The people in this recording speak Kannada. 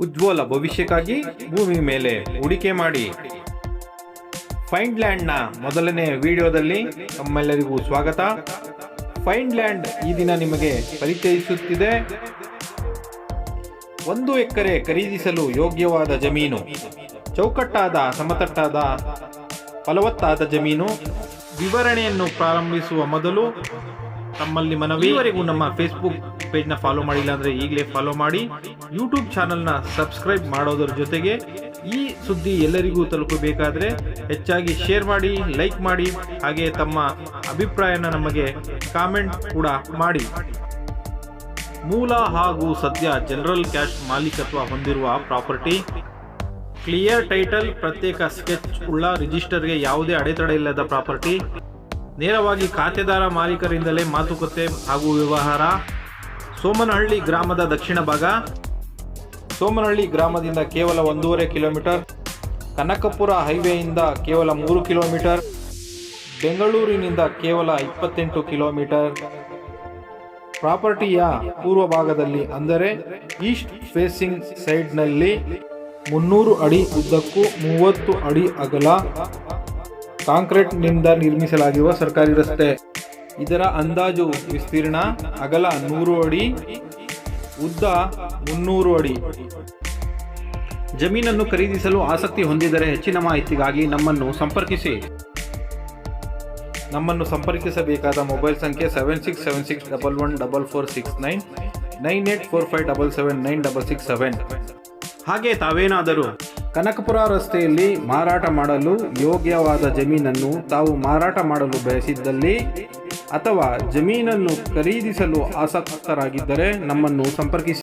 ಉಜ್ವಲ ಭವಿಷ್ಯಕ್ಕಾಗಿ ಭೂಮಿ ಮೇಲೆ ಹೂಡಿಕೆ ಮಾಡಿ. ಫೈಂಡ್ ಲ್ಯಾಂಡ್ನ ಮೊದಲನೇ ವಿಡಿಯೋದಲ್ಲಿ ತಮ್ಮೆಲ್ಲರಿಗೂ ಸ್ವಾಗತ. ಫೈಂಡ್ ಲ್ಯಾಂಡ್ ಈ ದಿನ ನಿಮಗೆ ಪರಿಚಯಿಸುತ್ತಿದೆ. ಒಂದು ಎಕರೆ ಖರೀದಿಸಲು ಯೋಗ್ಯವಾದ ಜಮೀನು, ಚೌಕಟ್ಟಾದ ಸಮತಟ್ಟಾದ ಫಲವತ್ತಾದ ಜಮೀನು. ವಿವರಣೆಯನ್ನು ಪ್ರಾರಂಭಿಸುವ ಮೊದಲು ತಮ್ಮಲ್ಲಿ ಮನವಿ. ಈವರೆಗೂ ನಮ್ಮ ಫೇಸ್ಬುಕ್ ಪೇಜ್ನ ಫಾಲೋ ಮಾಡಿಲ್ಲ ಅಂದರೆ ಈಗಲೇ ಫಾಲೋ ಮಾಡಿ. ಯೂಟ್ಯೂಬ್ ಚಾನಲ್ನ ಸಬ್ಸ್ಕ್ರೈಬ್ ಮಾಡೋದರ ಜೊತೆಗೆ ಈ ಸುದ್ದಿ ಎಲ್ಲರಿಗೂ ತಲುಪಬೇಕಾದ್ರೆ ಹೆಚ್ಚಾಗಿ ಶೇರ್ ಮಾಡಿ ಲೈಕ್ ಮಾಡಿ, ಹಾಗೆ ತಮ್ಮ ಅಭಿಪ್ರಾಯನ ನಮಗೆ ಕಾಮೆಂಟ್ ಕೂಡ ಮಾಡಿ. ಮೂಲ ಹಾಗೂ ಸದ್ಯ ಜನರಲ್ ಕ್ಯಾಶ್ ಮಾಲೀಕತ್ವ ಹೊಂದಿರುವ ಪ್ರಾಪರ್ಟಿ ಕ್ಲಿಯರ್ ಟೈಟಲ್ ಪ್ರತ್ಯೇಕ ಸ್ಕೆಚ್ ಉಳ್ಳ ರಿಜಿಸ್ಟರ್ಗೆ ಯಾವುದೇ ಅಡೆತಡೆ ಇಲ್ಲದ ಪ್ರಾಪರ್ಟಿ ನೇರವಾಗಿ ಖಾತೆದಾರ ಮಾಲೀಕರಿಂದಲೇ ಮಾತುಕತೆ ಹಾಗೂ ವ್ಯವಹಾರ. ಸೋಮನಹಳ್ಳಿ ಗ್ರಾಮದ ದಕ್ಷಿಣ ಭಾಗ. ಸೋಮನಹಳ್ಳಿ ಗ್ರಾಮದಿಂದ ಕೇವಲ ಒಂದೂವರೆ ಕಿಲೋಮೀಟರ್. ಕನಕಪುರ ಹೈವೇಯಿಂದ ಕೇವಲ ಮೂರು ಕಿಲೋಮೀಟರ್. ಬೆಂಗಳೂರಿನಿಂದ ಕೇವಲ ಇಪ್ಪತ್ತೆಂಟು ಕಿಲೋಮೀಟರ್. ಪ್ರಾಪರ್ಟಿಯ ಪೂರ್ವ ಭಾಗದಲ್ಲಿ ಅಂದರೆ ಈಸ್ಟ್ ಫೇಸಿಂಗ್ ಸೈಡ್ನಲ್ಲಿ ಮುನ್ನೂರು ಅಡಿ ಉದ್ದಕ್ಕೂ ಮೂವತ್ತು ಅಡಿ ಅಗಲ. ಕಾಂಕ್ರೀಟ್ನಿಂದ ನಿರ್ಮಿಸಲಾಗಿರುವ ಸರ್ಕಾರಿ ರಸ್ತೆ. ಇದರ ಅಂದಾಜು ವಿಸ್ತೀರ್ಣ ಅಗಲ ನೂರು ಅಡಿ, ಉದ್ದ ಮುನ್ನೂರು ಅಡಿ. ಜಮೀನನ್ನು ಖರೀದಿಸಲು ಆಸಕ್ತಿ ಹೊಂದಿದರೆ ಹೆಚ್ಚಿನ ಮಾಹಿತಿಗಾಗಿ ನಮ್ಮನ್ನು ಸಂಪರ್ಕಿಸಿ. ನಮ್ಮನ್ನು ಸಂಪರ್ಕಿಸಬೇಕಾದ ಮೊಬೈಲ್ ಸಂಖ್ಯೆ seven six seven six double one double four six nine nine eight four five double seven nine double six seven. ಹಾಗೆ ತಾವೇನಾದರೂ ಕನಕಪುರ ರಸ್ತೆಯಲ್ಲಿ ಮಾರಾಟ ಮಾಡಲು ಯೋಗ್ಯವಾದ ಜಮೀನನ್ನು ತಾವು ಮಾರಾಟ ಮಾಡಲು ಬಯಸಿದ್ದಲ್ಲಿ ಅಥವಾ ಜಮೀನನ್ನು ಖರೀದಿಸಲು ಆಸಕ್ತರಾಗಿದ್ದರೆ ನಮ್ಮನ್ನು ಸಂಪರ್ಕಿಸಿ.